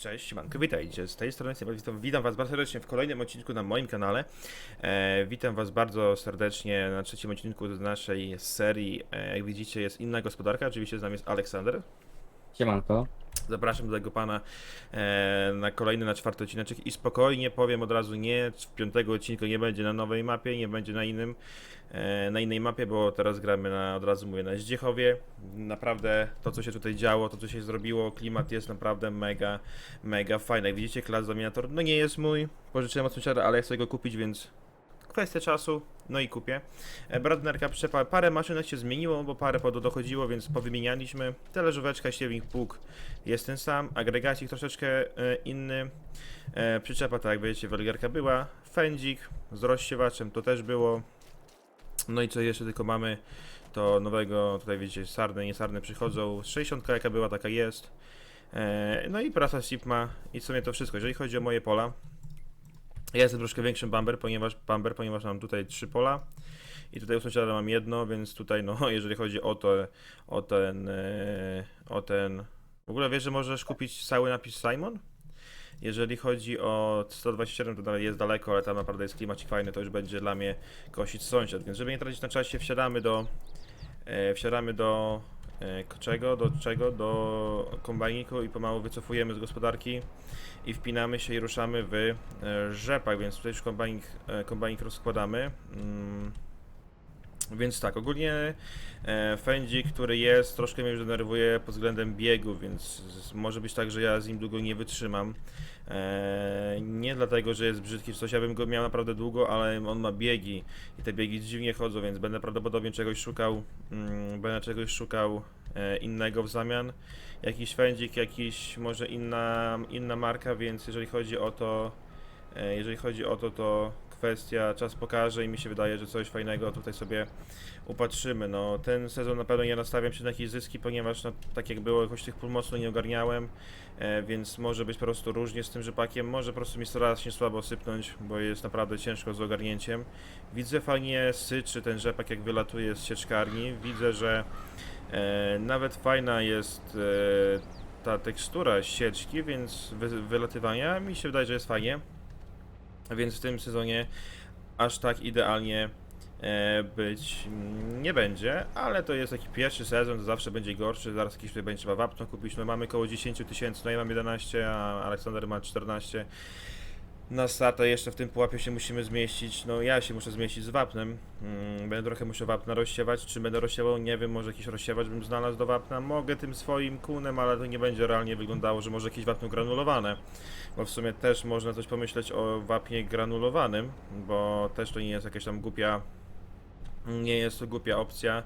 Cześć, siemanko, witajcie. Z tej strony Sebastian, witam, was bardzo serdecznie w kolejnym odcinku na moim kanale. E, witam was bardzo serdecznie na trzecim odcinku z naszej serii. E, jak widzicie jest inna gospodarka, oczywiście z nami jest Aleksander. Siemanko. Zapraszam do tego pana e, na kolejny, na czwarty odcineczek i spokojnie powiem od razu nie, w piątego odcinku nie będzie na nowej mapie, nie będzie na innym, e, na innej mapie, bo teraz gramy na, od razu mówię, na Zdziechowie. Naprawdę to, co się tutaj działo, to, co się zrobiło, klimat jest naprawdę mega, mega fajny. Jak widzicie, klas dominator, no nie jest mój, pożyczyłem od sąsiada, ale chcę go kupić, więc kwestia czasu, no i kupię. E, Bradnerka przepa, parę maszynek się zmieniło, bo parę podo dochodziło, więc powymienialiśmy. Teleżóweczka, siewnik, pług jest ten sam, agregacik troszeczkę e, inny. E, przyczepa, tak jak wiecie, welgerka była. Fędzik z rozsiewaczem to też było. No i co jeszcze tylko mamy, to nowego, tutaj widzicie, sarny, nie sarny przychodzą. 60 jaka była, taka jest. No i prasa Sipma i w sumie to wszystko. Jeżeli chodzi o moje pola, ja jestem troszkę większym bumper, ponieważ bumper, ponieważ mam tutaj trzy pola i tutaj u sąsiada mam jedno, więc tutaj no, jeżeli chodzi o to, o ten, e, o ten, w ogóle wiesz, że możesz kupić cały napis Simon? Jeżeli chodzi o 127, to dalej jest daleko, ale tam naprawdę jest klimacik fajny, to już będzie dla mnie kosić sąsiad, więc żeby nie tracić na czasie, wsiadamy do, e, wsiadamy do czego, do czego, do kombajniku i pomału wycofujemy z gospodarki i wpinamy się i ruszamy w e, rzepach, więc tutaj już kombajnik, e, kombajnik rozkładamy. Mm. Więc tak, ogólnie e, Fendzik, który jest, troszkę mnie już denerwuje pod względem biegu, więc może być tak, że ja z nim długo nie wytrzymam. E, nie dlatego, że jest brzydki czy coś, ja bym go miał naprawdę długo, ale on ma biegi i te biegi dziwnie chodzą, więc będę prawdopodobnie czegoś szukał, mm, będę czegoś szukał e, innego w zamian. Jakiś Fendzik, jakiś może inna, inna marka, więc jeżeli chodzi o to, e, jeżeli chodzi o to, to kwestia czas pokaże i mi się wydaje, że coś fajnego tutaj sobie upatrzymy. No, ten sezon na pewno nie nastawiam się na jakieś zyski, ponieważ no, tak jak było, jakoś tych pól mocno nie ogarniałem, e, więc może być po prostu różnie z tym rzepakiem, może po prostu mi strasznie słabo sypnąć, bo jest naprawdę ciężko z ogarnięciem. Widzę fajnie syczy ten rzepak jak wylatuje z sieczkarni, widzę, że e, nawet fajna jest e, ta tekstura sieczki, więc wy, wylatywania mi się wydaje, że jest fajnie. Więc w tym sezonie aż tak idealnie e, być nie będzie, ale to jest taki pierwszy sezon, to zawsze będzie gorszy, zaraz jakiś tutaj będzie trzeba wapno kupić, no mamy około 10 tysięcy, no ja mam 11, a Aleksander ma 14. Na starta jeszcze w tym pułapie się musimy zmieścić, no ja się muszę zmieścić z wapnem, mm, będę trochę muszę wapna rozsiewać, czy będę rozsiewał, nie wiem, może jakiś rozsiewacz bym znalazł do wapna, mogę tym swoim kunem, ale to nie będzie realnie wyglądało, że może jakieś wapno granulowane, bo w sumie też można coś pomyśleć o wapnie granulowanym, bo też to nie jest jakaś tam głupia, nie jest to głupia opcja,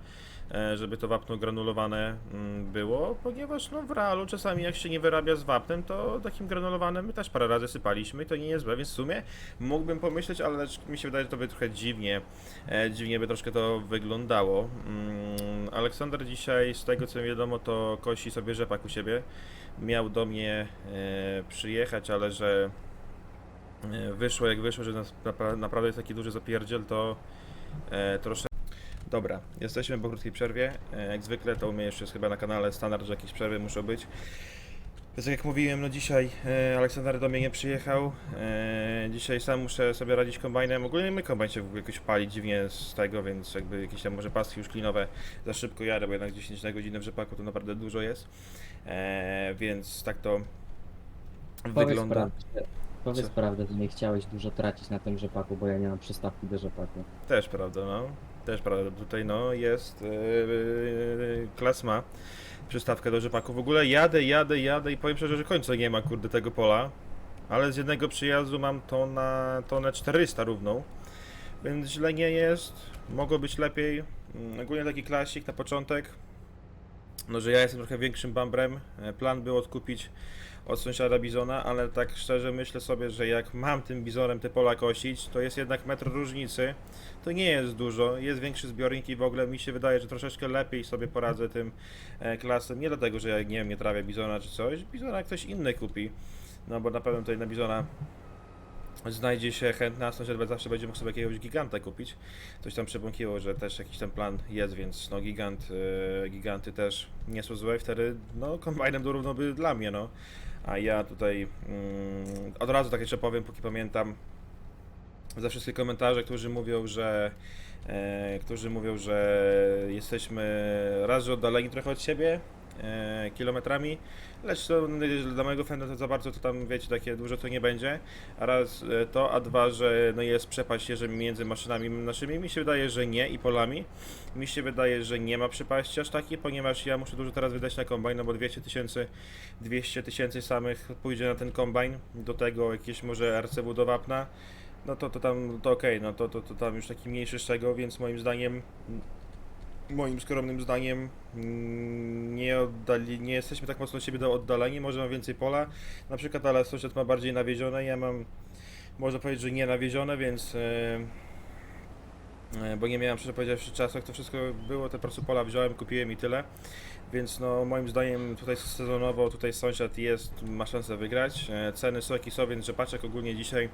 e, żeby to wapno granulowane mm, było, ponieważ no w realu czasami jak się nie wyrabia z wapnem, to takim granulowanym my też parę razy sypaliśmy i to nie jest złe, więc w sumie mógłbym pomyśleć, ale mi się wydaje, że to by trochę dziwnie, e, dziwnie by troszkę to wyglądało. Mm, Aleksander dzisiaj, z tego co wiadomo, to kosi sobie rzepak u siebie. Miał do mnie e, przyjechać, ale że wyszło jak wyszło, że naprawdę jest taki duży zapierdziel, to e, troszkę. Dobra, jesteśmy po krótkiej przerwie. E, jak zwykle to u mnie jeszcze jest chyba na kanale standard, że jakieś przerwy muszą być. Więc jak mówiłem, no dzisiaj e, Aleksander do mnie nie przyjechał. E, dzisiaj sam muszę sobie radzić kombajnem. Ogólnie my kombajn się w ogóle jakoś pali dziwnie z tego, więc jakby jakieś tam może paski już klinowe za szybko jadę, bo jednak 10 na godzinę w rzepaku to naprawdę dużo jest. E, więc tak to Powiedz wygląda. prawdę, powiedz prawdę, że nie chciałeś dużo tracić na tym rzepaku, bo ja nie mam przystawki do rzepaku. Też prawda, no. Też prawda. Tutaj no jest yy, klas ma przystawkę do rzepaku. W ogóle jadę, jadę, jadę i powiem szczerze, że końca nie ma kurde tego pola. Ale z jednego przyjazdu mam to na tonę 400 równą. Więc źle nie jest. Mogło być lepiej. Mm, Ogólnie taki klasik na początek. No, że ja jestem trochę większym bambrem. E, Plan był odkupić od sąsiada bizona, ale tak szczerze myślę sobie, że jak mam tym bizonem te pola kosić, to jest jednak metr różnicy. To nie jest dużo, jest większy zbiornik i w ogóle mi się wydaje, że troszeczkę lepiej sobie poradzę tym e, klasem. Nie dlatego, że ja nie wiem, nie trawię bizona czy coś. Bizona ktoś inny kupi. No bo na pewno tutaj na bizona znajdzie się chętna, sąsiad zawsze będzie mógł sobie jakiegoś giganta kupić. Coś tam przebąkiło, że też jakiś ten plan jest, więc no gigant, e, giganty też nie są złe wtedy no kombajnem dorówno by dla mnie, no. A ja tutaj mm, od razu tak jeszcze powiem, póki pamiętam, za wszystkie komentarze, którzy mówią, że e, którzy mówią, że jesteśmy raz, że oddaleni trochę od siebie kilometrami, lecz to dla mojego fanda to za bardzo to tam wiecie, takie dużo to nie będzie. A raz e, to, a dwa, że no jest przepaść między maszynami naszymi. Mi się wydaje, że nie i polami. Mi się wydaje, że nie ma przepaści aż takiej, ponieważ ja muszę dużo teraz wydać na kombajn, no bo 200 tysięcy 200 tysięcy samych pójdzie na ten kombajn, do tego jakieś może RCW do wapna, no to, to tam, to okej, no to, to, to tam już taki mniejszy z czego, więc moim zdaniem, moim skromnym zdaniem, mm, nie oddali, nie jesteśmy tak mocno od siebie oddaleni, może mam więcej pola, na przykład, ale sąsiad ma bardziej nawiezione, ja mam, można powiedzieć, że nie nawiezione, więc... e, e, bo nie miałem, szczerze powiedziawszy, czasu, jak to wszystko było, te po prostu pola wziąłem, kupiłem i tyle. Więc no moim zdaniem tutaj sezonowo tutaj sąsiad jest, ma szansę wygrać. E, Ceny są jakie są, więc rzepaczek ogólnie dzisiaj,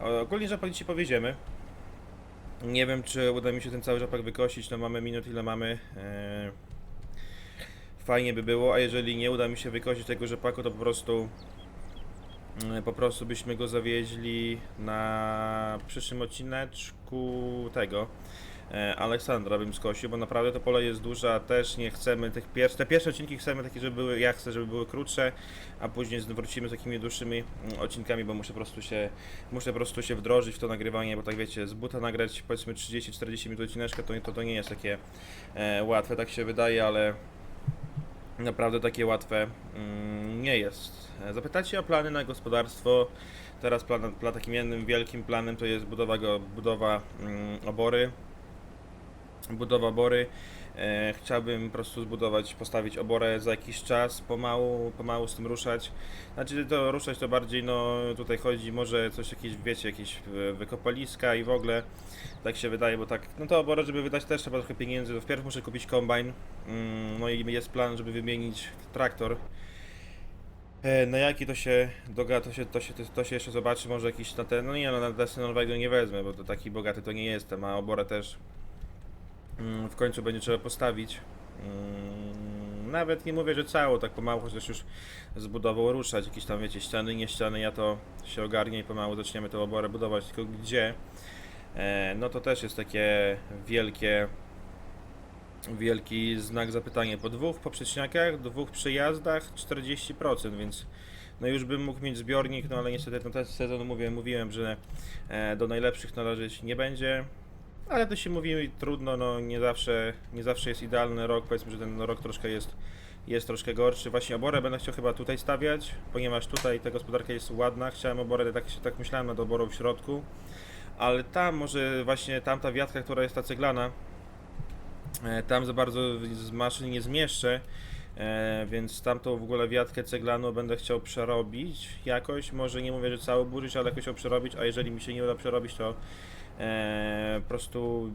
ogólnie rzepak dzisiaj powiedziemy. Nie wiem czy uda mi się ten cały rzepak wykosić, no mamy minut ile mamy. E, Fajnie by było, a jeżeli nie uda mi się wykosić tego rzepaku, to po prostu e, po prostu byśmy go zawieźli na przyszłym odcineczku tego Aleksandra bym skosił, bo naprawdę to pole jest duże, a też nie chcemy tych pierwszych, te pierwsze odcinki chcemy takie, żeby były, ja chcę, żeby były krótsze, a później wrócimy z takimi dłuższymi mm, odcinkami, bo muszę po prostu się, muszę po prostu się wdrożyć w to nagrywanie, bo tak wiecie, z buta nagrać powiedzmy 30-40 minut odcineczka, to, to, to nie jest takie e, łatwe, tak się wydaje, ale naprawdę takie łatwe mm, nie jest. E, Zapytacie o plany na gospodarstwo. Teraz plan, plan takim jednym wielkim planem to jest budowa, go, budowa mm, obory. Budowa obory. E, chciałbym po prostu zbudować, postawić oborę za jakiś czas, pomału, pomału z tym ruszać. Znaczy to ruszać to bardziej, no tutaj chodzi może coś jakieś, wiecie, jakieś e, wykopaliska i w ogóle tak się wydaje, bo tak, no to oborę, żeby wydać też trzeba trochę pieniędzy, to wpierw muszę kupić kombajn, mm, no i jest plan, żeby wymienić traktor. E, Na jaki to się doga, to się, to się, to się jeszcze zobaczy, może jakiś na ten, no nie no, na desy nowego nie wezmę, bo to taki bogaty to nie jestem, a oborę też w końcu będzie trzeba postawić. Mm, Nawet nie mówię, że cało, tak pomału, chociaż już z budową ruszać, jakieś tam wiecie, ściany, nie ściany, ja to się ogarnię i pomału zaczniemy tę oborę budować, tylko gdzie? E, No to też jest takie wielkie, wielki znak zapytania. Po dwóch poprzeczniakach, dwóch przejazdach 40%, więc no już bym mógł mieć zbiornik, no ale niestety ten sezon mówię, mówiłem, że e, do najlepszych należeć nie będzie. Ale to się mówi trudno, no nie zawsze, nie zawsze jest idealny rok, powiedzmy, że ten rok troszkę jest, jest troszkę gorszy. Właśnie oborę będę chciał chyba tutaj stawiać, ponieważ tutaj ta gospodarka jest ładna. Chciałem oborę, tak, tak myślałem nad oborą w środku, ale tam może właśnie tamta wiatka, która jest ta ceglana, e, tam za bardzo z maszyn nie zmieszczę, e, więc tamtą w ogóle wiatkę ceglaną będę chciał przerobić jakoś, może nie mówię, że cały burzyć, ale jakoś ją przerobić, a jeżeli mi się nie uda przerobić, to e, po prostu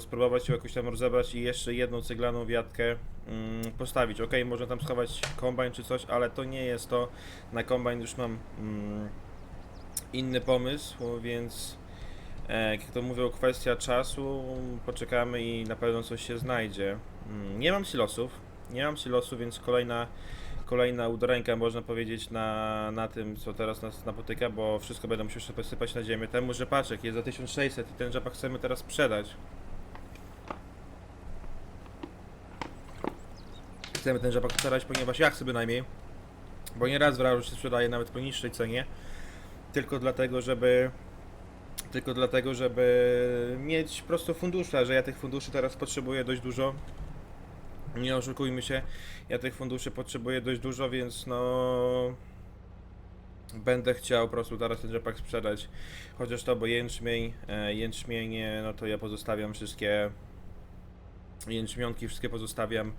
spróbować, ją jakoś tam rozebrać i jeszcze jedną ceglaną wiatkę mm, postawić. Ok, można tam schować kombajn czy coś, ale to nie jest to. Na kombajn już mam mm, inny pomysł, więc e, jak to mówią, kwestia czasu, poczekamy i na pewno coś się znajdzie. Mm, nie mam silosów, nie mam silosów, więc kolejna kolejna udręka, można powiedzieć, na, na tym, co teraz nas napotyka, bo wszystko będę musiał jeszcze posypać na ziemię. Temu rzepaczek jest za 1600 i ten rzepak chcemy teraz sprzedać. Chcemy ten rzepak sprzedać, ponieważ ja chcę bynajmniej, bo nieraz w razu się sprzedaje nawet po niższej cenie, tylko dlatego, żeby tylko dlatego, żeby mieć po prostu fundusze, że ja tych funduszy teraz potrzebuję dość dużo. Nie oszukujmy się, ja tych funduszy potrzebuję dość dużo, więc no będę chciał po prostu teraz ten rzepak sprzedać. Chociaż to, bo jęczmień, e, jęczmienie, no to ja pozostawiam wszystkie jęczmionki, wszystkie pozostawiam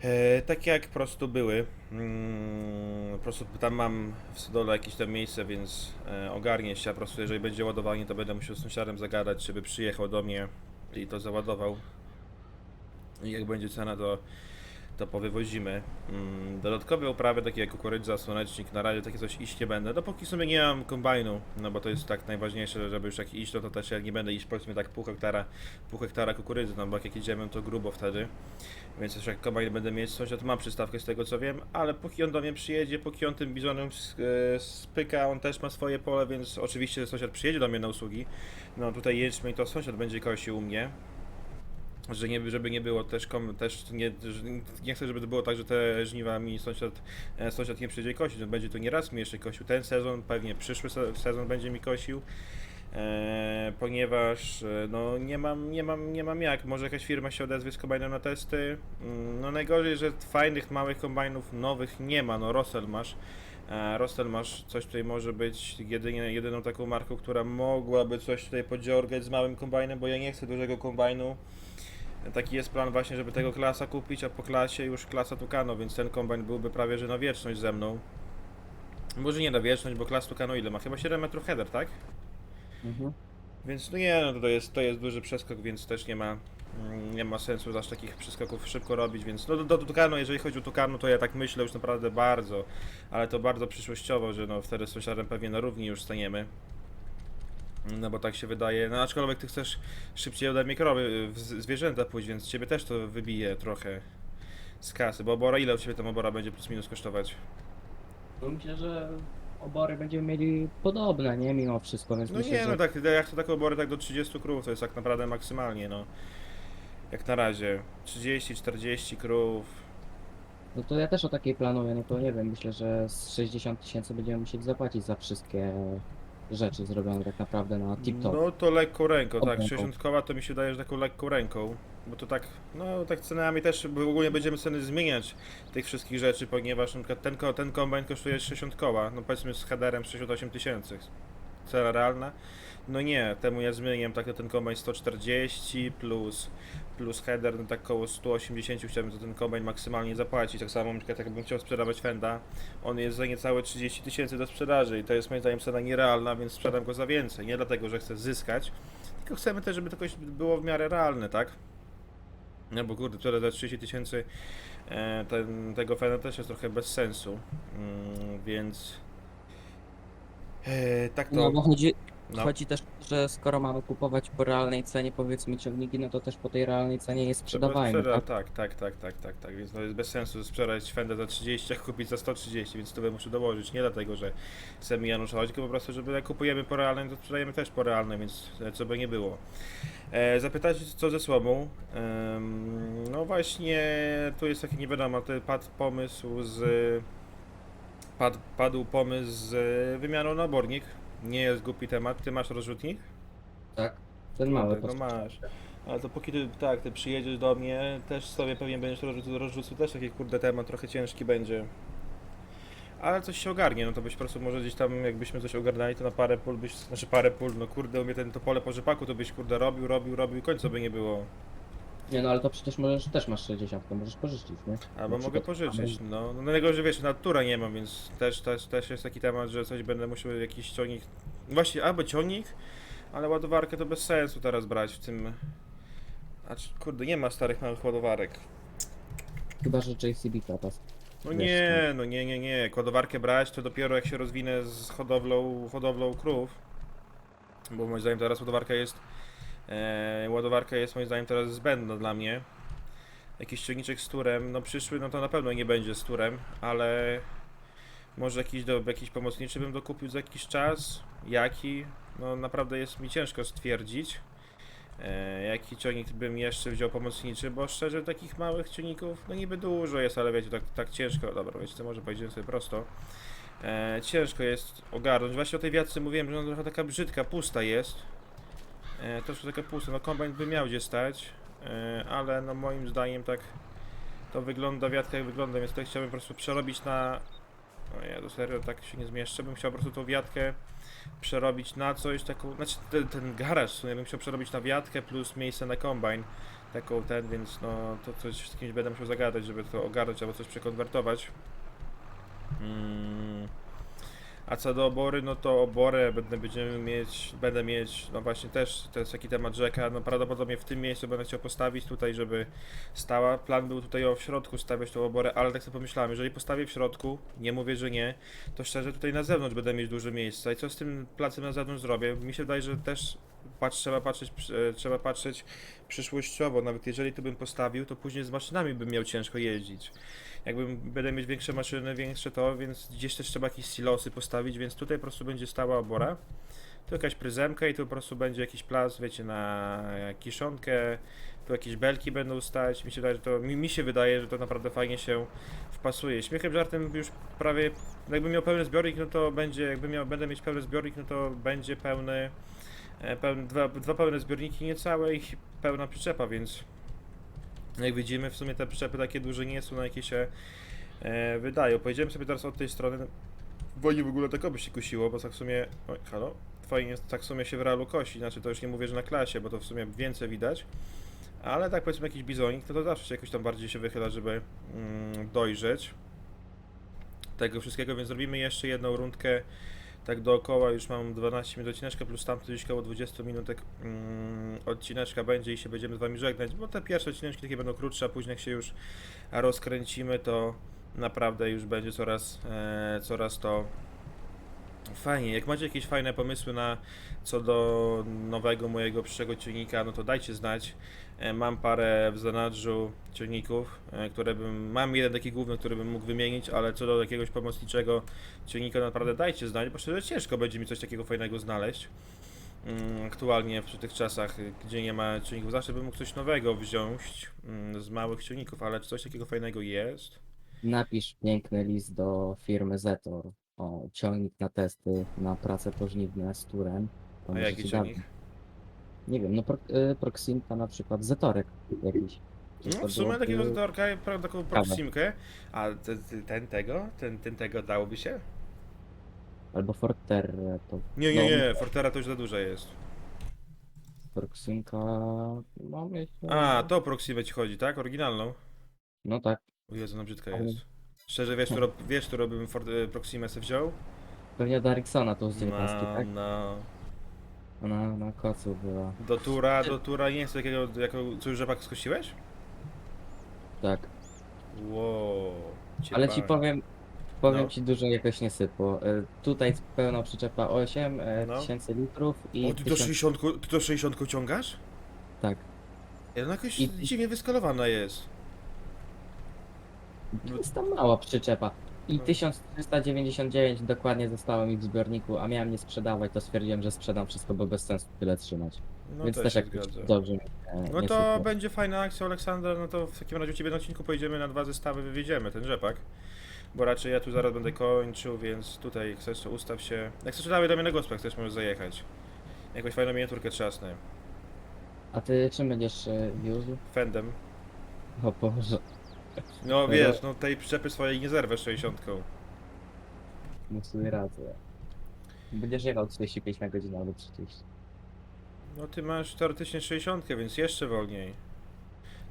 e, tak jak po prostu były. Mm, po prostu tam mam w stodole jakieś tam miejsce, więc e, ogarnię się, po prostu jeżeli będzie ładowanie, to będę musiał z sąsiadem zagadać, żeby przyjechał do mnie i to załadował. Jak będzie cena, to, to powywozimy. Mm, dodatkowe uprawy, takie jak kukurydza, słonecznik, na razie takie coś iść nie będę, dopóki sobie nie mam kombajnu, no bo to jest tak najważniejsze, żeby już tak iść, no to też nie będę iść powiedzmy tak pół hektara, pół hektara kukurydzy, no bo jak idziemy to grubo wtedy, więc też jak kombajn będę mieć, sąsiad ma przystawkę z tego co wiem, ale póki on do mnie przyjedzie, póki on tym bizonem e, spyka, on też ma swoje pole, więc oczywiście sąsiad przyjedzie do mnie na usługi, no tutaj jęczmień to sąsiad będzie kosił u mnie, że nie, żeby nie było też, kom, też nie, nie chcę, żeby to było tak, że te żniwa mi sąsiad, e, sąsiad nie przyjdzie kosić, będzie to nie raz mi jeszcze kosił, ten sezon, pewnie przyszły se- sezon będzie mi kosił, e, ponieważ e, no nie mam, nie mam, nie mam jak, może jakaś firma się odezwie z kombajnem na testy, Mm, no najgorzej, że fajnych, małych kombajnów nowych nie ma, no Rossel masz, E, Rostel masz coś tutaj może być jedynie, jedyną taką marką, która mogłaby coś tutaj podziorgać z małym kombajnem, bo ja nie chcę dużego kombajnu. Taki jest plan właśnie, żeby tego klasa kupić, a po klasie już klasa Tucano, więc ten kombajn byłby prawie że na wieczność ze mną. Może nie na wieczność, bo klas Tucano ile ma? Chyba 7 metrów header, tak? Mhm. Więc no nie, no to jest, to jest duży przeskok, więc też nie ma, mm, nie ma sensu aż takich przeskoków szybko robić, więc no do, do Tucano, jeżeli chodzi o Tucano, to ja tak myślę już naprawdę bardzo, ale to bardzo przyszłościowo, że no wtedy z sąsiadem pewnie na równi już staniemy. No bo tak się wydaje, no aczkolwiek ty chcesz szybciej ode mnie krowy, w z- zwierzęta pójść, więc ciebie też to wybije trochę z kasy, bo obora, ile u ciebie tam obora będzie plus minus kosztować? Myślę, że obory będziemy mieli podobne, nie? Mimo wszystko, więc No myślę, nie, że... no tak, jak to takie obory tak do 30 krów, to jest tak naprawdę maksymalnie, no. Jak na razie. 30-40 krów. No to ja też o takiej planuję, no to nie wiem, myślę, że z 60 tysięcy będziemy musieli zapłacić za wszystkie rzeczy zrobione tak naprawdę na TikTok. No to lekką ręką, tak. Ręką. 60 koła to mi się daje, że taką lekką ręką. Bo to tak, no tak cenami też, bo ogólnie będziemy ceny zmieniać tych wszystkich rzeczy, ponieważ na przykład ten, ko- ten kombajn kosztuje 60 koła, no powiedzmy z headerem 68 tysięcy. Cena realna? No nie, temu ja zmieniam tak na ten kombajn 140 plus, plus header, no tak około 180 chciałbym za ten kombajn maksymalnie zapłacić. Tak samo przykład jakbym chciał sprzedawać Fenda, on jest za niecałe 30 tysięcy do sprzedaży i to jest moim zdaniem cena nierealna, więc sprzedam go za więcej. Nie dlatego, że chcę zyskać, tylko chcemy też, żeby to było w miarę realne, tak? No bo kurde, sprzedać za 30 tysięcy e, tego Fenda też jest trochę bez sensu, mm, więc... E, tak to... No bo chodzi, no. chodzi też, że skoro mamy kupować po realnej cenie powiedzmy ciągniki, no to też po tej realnej cenie je sprzedawajmy, Sprzeda- tak? tak, tak, tak, tak, tak, tak, więc to jest bez sensu sprzedać Fendę za 30, a kupić za 130, więc tyle muszę dołożyć, nie dlatego, że chcemy Januszować, tylko po prostu, żeby jak kupujemy po realnej, to sprzedajemy też po realnej, więc e, co by nie było. E, zapytać co ze słomą, no właśnie, tu jest taki nie wiadomo, to padł pomysł z, padł, padł pomysł z wymianą na obornik, nie jest głupi temat, ty masz rozrzutnik? Tak? Ten mały podstaw- masz. Ale to póki ty, tak, ty przyjedziesz do mnie, też sobie pewnie będziesz rozrzucał, rozrzucał też taki kurde temat, trochę ciężki będzie. Ale coś się ogarnie, no to byś po prostu może gdzieś tam, jakbyśmy coś ogarnęli, to na parę pól byś, znaczy parę pól, no kurde, u mnie ten, to pole po rzepaku, to byś kurde robił, robił, robił i końca by nie było. Nie no, ale to przecież możesz, też masz 60, to możesz pożyczyć, nie? Albo Na mogę przykład pożyczyć, no. No że wiesz, natura nie mam, więc też, też, też jest taki temat, że coś będę musiał, jakiś ciągnik, właśnie albo ciągnik, ale ładowarkę to bez sensu teraz brać w tym... A czy- kurde, nie ma starych małych ładowarek. Chyba, że JCB teraz. No Wiesz, nie, no nie, nie, nie. Kładowarkę brać to dopiero jak się rozwinę z hodowlą, hodowlą krów. Bo moim zdaniem teraz ładowarka jest. E, ładowarka jest moim zdaniem teraz zbędna dla mnie. Jakiś ciągniczek z turem, no przyszły, no to na pewno nie będzie z turem, ale może jakiś, do, jakiś pomocniczy bym dokupił za jakiś czas. Jaki? No naprawdę jest mi ciężko stwierdzić. E, jaki ciągnik bym jeszcze wziął pomocniczy, bo szczerze takich małych ciągników, no niby dużo jest, ale wiecie, tak, tak ciężko, dobra, wiecie może pojedziemy sobie prosto. E, ciężko jest ogarnąć, właśnie o tej wiatce mówiłem, że ona trochę taka brzydka, pusta jest. E, troszkę taka pusta, no kombajn by miał gdzie stać, e, ale no moim zdaniem tak to wygląda, wiatka jak wygląda, więc tutaj chciałbym po prostu przerobić na... O ja to serio tak się nie zmieszczę, bym chciał po prostu tą wiatkę przerobić na coś taką, znaczy ten, ten garaż w sumie bym chciał przerobić na wiatkę plus miejsce na kombajn, taką ten, więc no to coś z kimś będę musiał zagadać, żeby to ogarnąć albo coś przekonwertować. Mm. A co do obory, no to oborę będę, będziemy mieć, będę mieć, no właśnie też, to jest taki temat rzeka, no prawdopodobnie w tym miejscu będę chciał postawić tutaj, żeby stała. Plan był tutaj o w środku stawiać tą oborę, ale tak sobie pomyślałem, jeżeli postawię w środku, nie mówię, że nie, to szczerze tutaj na zewnątrz będę mieć dużo miejsca i co z tym placem na zewnątrz zrobię? Mi się wydaje, że też patrz, trzeba patrzeć, e, trzeba patrzeć przyszłościowo, nawet jeżeli tu bym postawił, to później z maszynami bym miał ciężko jeździć. Jakbym będę mieć większe maszyny, większe to, więc gdzieś też trzeba jakieś silosy postawić, więc tutaj po prostu będzie stała obora. Tu jakaś pryzemka i tu po prostu będzie jakiś plac, wiecie, na kiszonkę, tu jakieś belki będą stać. Mi się wydaje, że to, mi, mi się wydaje, że to naprawdę fajnie się wpasuje. Śmiechem, żartem już prawie, jakbym miał pełny zbiornik, no to będzie, jakbym miał, będę mieć pełny zbiornik, no to będzie pełny, e, pełny dwa, dwa pełne zbiorniki niecałe i pełna przyczepa, więc jak widzimy, w sumie te przyczepy takie duże nie są, na jakie się e, wydają. Pojedziemy sobie teraz od tej strony. Woli w ogóle tego by się kusiło, bo tak w sumie. Oj, halo? Fajnie, tak w sumie się w realu kosi. Znaczy, to już nie mówię, że na klasie, bo to w sumie więcej widać. Ale tak powiedzmy jakiś bizonik, to to zawsze się jakoś tam bardziej się wychyla, żeby mm, dojrzeć tego wszystkiego, więc zrobimy jeszcze jedną rundkę tak dookoła, już mam 12 minut odcineczka, plus tamto gdzieś koło 20 minutek mm, odcineczka będzie i się będziemy z wami żegnać, bo te pierwsze odcineczki takie będą krótsze, a później jak się już rozkręcimy, to naprawdę już będzie coraz, e, coraz to fajnie. Jak macie jakieś fajne pomysły na co do nowego mojego przyszłego ciągnika, no to dajcie znać. E, Mam parę w zanadrzu ciągników, e, które bym. Mam jeden taki główny, który bym mógł wymienić, ale co do jakiegoś pomocniczego ciągnika, naprawdę dajcie znać, bo szczerze ciężko będzie mi coś takiego fajnego znaleźć. Mm, Aktualnie przy tych czasach, gdzie nie ma ciągników, zawsze bym mógł coś nowego wziąć mm, z małych ciągników, ale czy coś takiego fajnego jest? Napisz piękny list do firmy Zetor o ciągnik na testy, na prace pożniwne z turem. To A jaki ci ciągnik? Nie wiem, no pro, y, Proximka na przykład, Zetorek jakiś. No, w sumie takiego zatorka, pra- taką proximkę, a ten, ten tego, ten, ten tego dałoby się? Albo Forterre to. Nie, nie, no, nie, Fortera to już za duża jest. Proximka, no myślę... A, to Proximę ci chodzi, tak? Oryginalną? No tak, O Jezu, no brzydka Ale- jest. Szczerze, wiesz, którą, wiesz, którą bym Ford, e, Proximę sobie wziął? pewnie do Eriksona to z 19, No, tak? no. Ona na kocu była. Do tura, do tura, nie jest takiego, jako, co już rzepak skosiłeś? Tak. Wow. Ale ci powiem, powiem No. ci dużo jakoś nie sypło. Y, Tutaj pełna przyczepa 8 y, No. tysięcy litrów i O, ty do 1000 60, ty do 60 ciągasz? tak. Ja, jakoś I- dziwnie wyskalowana jest. Jest tam mała przyczepa. I No. 1399 dokładnie zostało mi w zbiorniku, a miałem nie sprzedawać, to stwierdziłem, że sprzedam wszystko, bo bez sensu tyle trzymać. No Więc to też się zgadza. dobrze mi e, No nie to sypło. będzie fajna akcja Aleksander, no to w takim razie u Ciebie na odcinku pojedziemy na dwa zestawy, wywieziemy ten rzepak. Bo raczej ja tu zaraz będę kończył, więc tutaj jak chcesz to ustaw się. Jak chcesz dawaj do mnie na gospę, jak chcesz możesz zajechać. Jakąś fajną miniaturkę trzasnę. A ty czym będziesz e, wiózł? Fendem. O Boże, No wiesz, no tej przyczepy swojej nie zerwę 60. no w sumie rację. Będziesz jechał 35 na godzinę albo 30. No ty masz teoretycznie 60, więc jeszcze wolniej.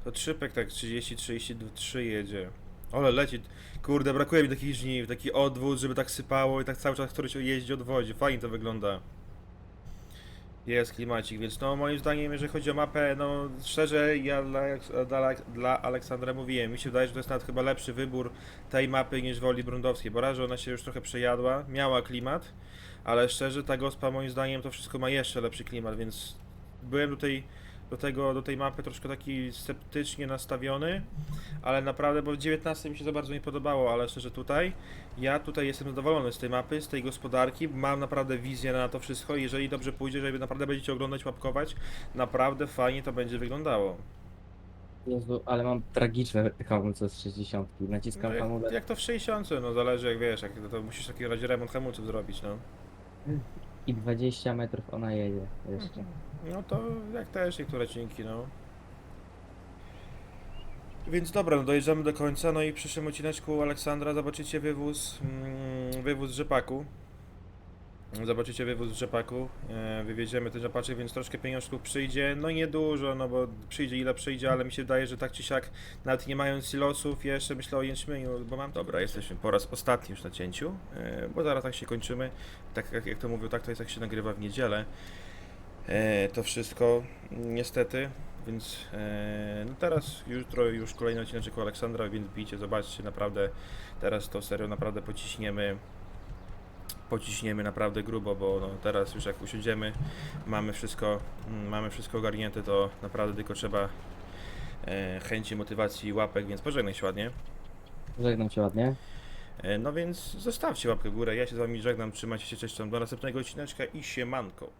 To trzypek tak 30-33 jedzie. Ale leci. Kurde, brakuje mi takich żniw, taki odwód, żeby tak sypało i tak cały czas któryś jeździ odwodzi. Fajnie to wygląda. Jest klimacik, więc no moim zdaniem, jeżeli chodzi o mapę, no szczerze ja dla, dla, dla Aleksandra mówiłem, mi się wydaje, że to jest nawet chyba lepszy wybór tej mapy niż Woli Brundowskiej, bo raz, że ona się już trochę przejadła, miała klimat, ale szczerze ta gospa moim zdaniem to wszystko ma jeszcze lepszy klimat, więc byłem tej, do tego, do tej mapy troszkę taki sceptycznie nastawiony, ale naprawdę, bo w 19 mi się za bardzo nie podobało, ale szczerze tutaj, ja tutaj jestem zadowolony z tej mapy, z tej gospodarki, mam naprawdę wizję na to wszystko i jeżeli dobrze pójdzie, jeżeli naprawdę będziecie oglądać, mapkować, naprawdę fajnie to będzie wyglądało. Jezu, ale mam tragiczne hamulce z 60. Naciskam No, hamulec jak, to w 60, no zależy jak wiesz, jak to, to musisz w takim razie remont hamulców zrobić, no. I 20 metrów ona jedzie jeszcze. No to jak też niektóre cinki, no. Więc dobra, no dojeżdżamy do końca, no i w przyszłym odcineczku Aleksandra zobaczycie wywóz, mm, wywóz rzepaku. Zobaczycie wywóz rzepaku, e, wywieziemy ten rzepaczek, więc troszkę pieniążków przyjdzie, no nie dużo, no bo przyjdzie ile przyjdzie, ale mi się wydaje, że tak czy siak, nawet nie mając silosów, jeszcze myślę o jęczmieniu, bo mam, dobra, jesteśmy po raz ostatni już na cięciu, e, bo zaraz tak się kończymy, tak jak, jak to mówią, tak to jest jak się nagrywa w niedzielę, e, to wszystko, niestety, więc no teraz, jutro już kolejny odcinek u Aleksandra, więc bijcie, zobaczcie, naprawdę, teraz to serio naprawdę pociśniemy, pociśniemy naprawdę grubo, bo no, teraz już jak usiądziemy, mamy wszystko, mm, mamy wszystko ogarnięte, to naprawdę tylko trzeba e, chęci, motywacji, łapek, więc pożegnaj się ładnie. Żegnam się ładnie. E, no więc zostawcie łapkę w górę, ja się z wami żegnam, trzymajcie się, cześć, do następnego odcineczka i siemanko.